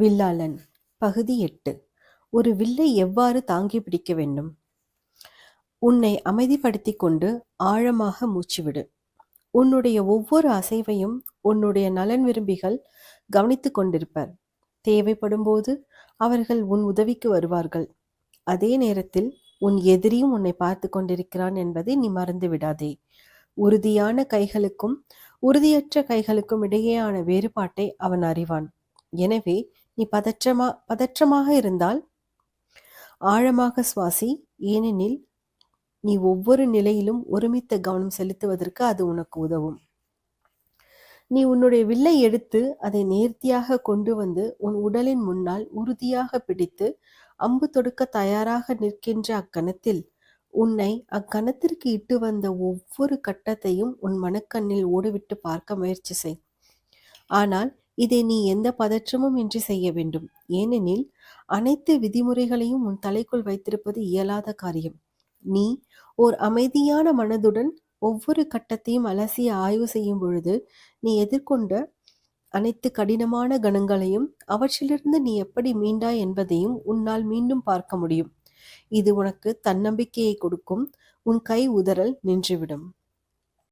வில்லாளன். பகுதி எட்டு. ஒரு வில்லை எவ்வாறு தாங்கி பிடிக்க வேண்டும்? உன்னை அமைதிப்படுத்திக் கொண்டு ஆழமாக மூச்சுவிடு உன்னுடைய ஒவ்வொரு அசைவையும் உன்னுடைய நலன் விரும்பிகள் கவனித்துக் கொண்டிருப்பர். தேவைப்படும்போது அவர்கள் உன் உதவிக்கு வருவார்கள். அதே நேரத்தில் உன் எதிரியும் உன்னை பார்த்து கொண்டிருக்கிறான் என்பதை நீ மறந்து விடாதே. உறுதியான கைகளுக்கும் உறுதியற்ற கைகளுக்கும் இடையேயான வேறுபாட்டை அவன் அறிவான். எனவே நீ பதற்றமா பதற்றமாக இருந்தால் ஆழமாக சுவாசி ஏனெனில் நீ ஒவ்வொரு நிலையிலும் ஒருமித்த கவனம் செலுத்துவதற்கு அது உனக்கு உதவும். நீ உன்னுடைய வில்லை எடுத்து அதை நேர்த்தியாக கொண்டு வந்து உன் உடலின் முன்னால் உறுதியாக பிடித்து அம்பு தொடுக்க தயாராக நிற்கின்ற அக்கணத்தில் உன்னை அக்கணத்திற்கு இட்டு வந்த ஒவ்வொரு கட்டத்தையும் உன் மனக்கண்ணில் ஓடிவிட்டு பார்க்க முயற்சி செய். ஆனால் இதை நீ எந்த பதற்றமும் இன்றி செய்ய வேண்டும். ஏனெனில் அனைத்து விதிமுறைகளையும் உன் தலைக்குள் வைத்திருப்பது இயலாத காரியம். நீ ஓர் அமைதியான மனதுடன் ஒவ்வொரு கட்டத்தையும் அலசி ஆய்வு செய்யும் பொழுது நீ எதிர்கொண்ட அனைத்து கடினமான கணங்களையும் அவற்றிலிருந்து நீ எப்படி மீண்டாய் என்பதையும் உன்னால் மீண்டும் பார்க்க முடியும். இது உனக்கு தன்னம்பிக்கையை கொடுக்கும். உன் கை உதறல் நின்றுவிடும்.